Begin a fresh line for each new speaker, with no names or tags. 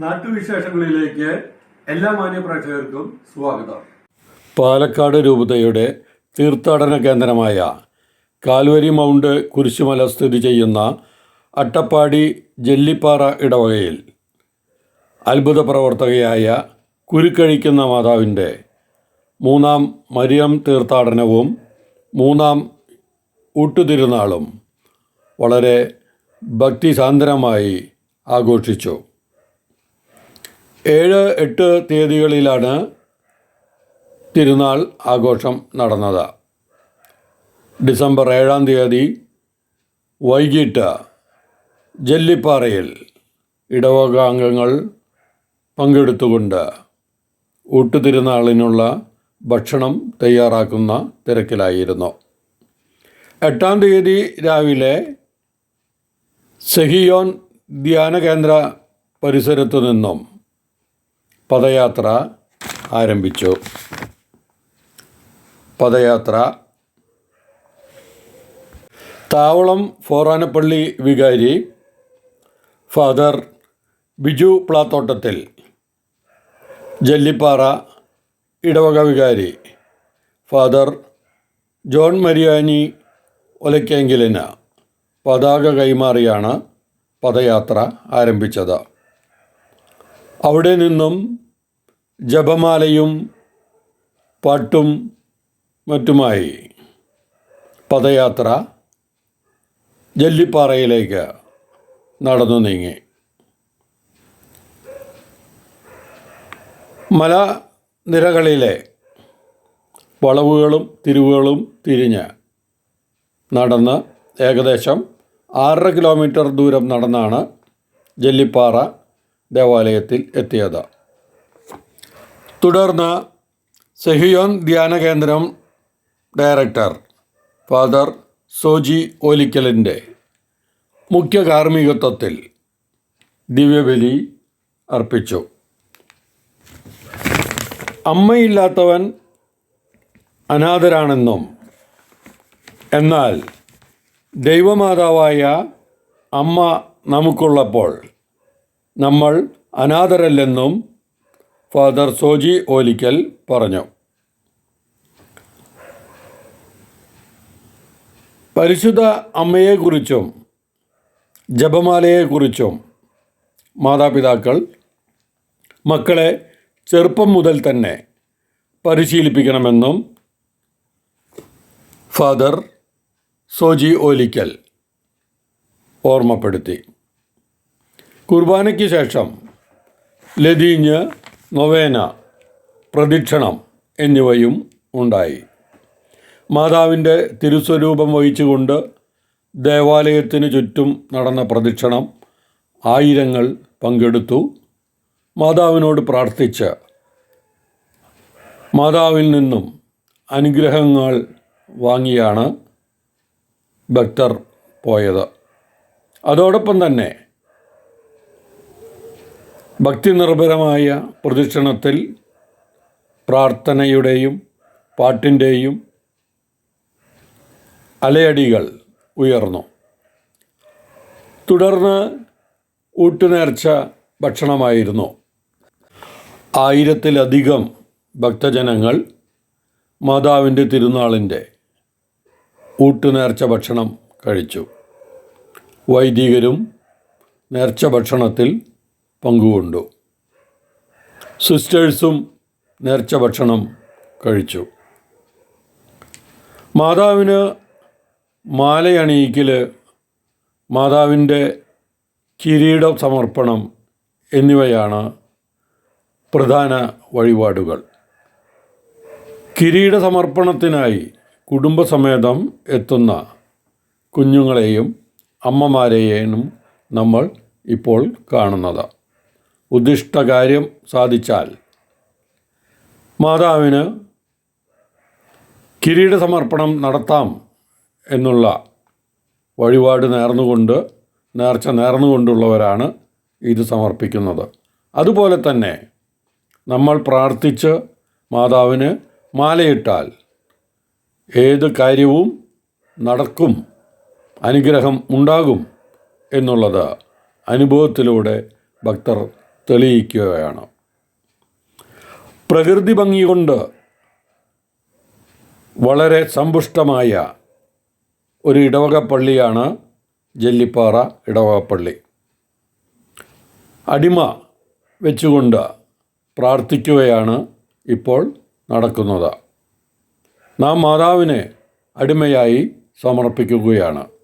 നാട്ടുവിശേഷങ്ങളിലേക്ക് എല്ലാ മാന്യപ്രേക്ഷകർക്കും സ്വാഗതം.
പാലക്കാട് രൂപതയുടെ തീർത്ഥാടന കേന്ദ്രമായ കാൽവരി മൗണ്ട് കുരിശുമല സ്ഥിതി ചെയ്യുന്ന അട്ടപ്പാടി ജെല്ലിപ്പാറ ഇടവകയിൽ അത്ഭുത പ്രവർത്തകയായ കുരുക്കഴിക്കുന്ന മാതാവിന്റെ മൂന്നാം മരിയം തീർത്ഥാടനവും മൂന്നാം ഊട്ടുതിരുനാളും വളരെ ഭക്തിസാന്ദ്രമായി ആഘോഷിച്ചു. ഏഴ് എട്ട് തീയതികളിലാണ് തിരുനാൾ ആഘോഷം നടന്നത്. ഡിസംബർ ഏഴാം തീയതി വൈകിട്ട് ജെല്ലിപ്പാറയിൽ ഇടവക അംഗങ്ങൾ പങ്കെടുത്തുകൊണ്ട് ഊട്ടുതിരുനാളിനുള്ള ഭക്ഷണം തയ്യാറാക്കുന്ന തിരക്കിലായിരുന്നു. എട്ടാം തീയതി രാവിലെ സെഹിയോൻ ധ്യാന കേന്ദ്ര പരിസരത്തു നിന്നും പദയാത്ര ആരംഭിച്ചു. പദയാത്ര. താവളം ഫോറാനപ്പള്ളി വികാരി ഫാദർ ബിജു പ്ലാത്തോട്ടത്തിൽ ജല്ലിപ്പാറ ഇടവക വികാരി ഫാദർ ജോൺ മരിയാനി ഒലക്കെങ്കിലിന് പതാക കൈമാറിയാണ് പദയാത്ര ആരംഭിച്ചത്. അവിടെ നിന്നും ജപമാലയും പാട്ടും മറ്റുമായി പദയാത്ര ജല്ലിപ്പാറയിലേക്ക് നടന്നു നീങ്ങി. മല നിരകളിലെ വളവുകളും തിരിവുകളും തിരിഞ്ഞ് നടന്ന് ഏകദേശം ആറര കിലോമീറ്റർ ദൂരം നടന്നാണ് ജല്ലിപ്പാറ ദേവാലയത്തിൽ എത്തിയത്. തുടർന്ന് സെഹിയോൻ ധ്യാന കേന്ദ്രം ഡയറക്ടർ ഫാദർ സോജി ഓലിക്കലിന്റെ മുഖ്യ കാർമ്മികത്വത്തിൽ ദിവ്യബലി അർപ്പിച്ചു. അമ്മയില്ലാത്തവൻ അനാഥരാണെന്നും എന്നാൽ ദൈവമാതാവായ അമ്മ നമുക്കുള്ളപ്പോൾ നമ്മൾ അനാഥരല്ലെന്നും ഫാദർ സോജി ഓലിക്കൽ പറഞ്ഞു. പരിശുദ്ധ അമ്മയെക്കുറിച്ചും ജപമാലയെക്കുറിച്ചും മാതാപിതാക്കൾ മക്കളെ ചെറുപ്പം മുതൽ തന്നെ പരിശീലിപ്പിക്കണമെന്നും ഫാദർ സോജി ഓലിക്കൽ ഓർമ്മപ്പെടുത്തി. കുർബാനയ്ക്ക് ശേഷം ലതീഞ്ഞ് നൊവേന പ്രദക്ഷിണം എന്നിവയും ഉണ്ടായി. മാതാവിന്റെ തിരുസ്വരൂപം വഹിച്ചുകൊണ്ട് ദേവാലയത്തിന് ചുറ്റും നടന്ന പ്രദക്ഷിണം ആയിരങ്ങൾ പങ്കെടുത്തു. മാതാവിനോട് പ്രാർത്ഥിച്ച് മാതാവിൽ നിന്നും അനുഗ്രഹങ്ങൾ വാങ്ങിയാണ് ഭക്തർ പോയത്. അതോടൊപ്പം തന്നെ ഭക്തി നിർഭരമായ പ്രദക്ഷിണത്തിൽ പ്രാർത്ഥനയുടെയും പാട്ടിന്റെയും അലയടികൾ ഉയർന്നു. തുടർന്ന് ഊട്ടുനേർച്ച ഭക്ഷണമായിരുന്നു. ആയിരത്തിലധികം ഭക്തജനങ്ങൾ മാതാവിന്റെ തിരുനാളിന്റെ ഊട്ടുനേർച്ച ഭക്ഷണം കഴിച്ചു. വൈദികരും നേർച്ച ഭക്ഷണത്തിൽ പങ്കുകൊണ്ടു. സിസ്റ്റേഴ്സും നേർച്ച ഭക്ഷണം കഴിച്ചു. മാതാവിന് മാലയണിയിക്കൽ മാതാവിന്റെ കിരീട സമർപ്പണം എന്നിവയാണ് പ്രധാന വഴിപാടുകൾ. കിരീട സമർപ്പണത്തിനായി കുടുംബസമേതം എത്തുന്ന കുഞ്ഞുങ്ങളെയും അമ്മമാരെയും നമ്മൾ ഇപ്പോൾ കാണുന്നത്. ഉദ്ദിഷ്ടകാര്യം സാധിച്ചാൽ. മാതാവിന് കിരീട സമർപ്പണം നടത്താം എന്നുള്ള വഴിപാട് നേർന്നുകൊണ്ട് നേർച്ച നേർന്നുകൊണ്ടുള്ളവരാണ് ഇത് സമർപ്പിക്കുന്നത്. അതുപോലെ തന്നെ നമ്മൾ പ്രാർത്ഥിച്ച് മാതാവിന് മാലയിട്ടാൽ ഏത് കാര്യവും നടക്കും അനുഗ്രഹം ഉണ്ടാകും എന്നുള്ളത് അനുഭവത്തിലൂടെ ഭക്തർ തെളിയിക്കുകയാണ്. പ്രകൃതി ഭംഗി കൊണ്ട് വളരെ സമ്പുഷ്ടമായ ഒരു ഇടവക പള്ളിയാണ് ജെല്ലിപ്പാറ ഇടവക പള്ളി. അടിമ വെച്ചുകൊണ്ട് പ്രാർത്ഥിക്കുകയാണ് ഇപ്പോൾ നടക്കുന്നത്. നാം മാതാവിനെ അടിമയായി സമർപ്പിക്കുകയാണ്.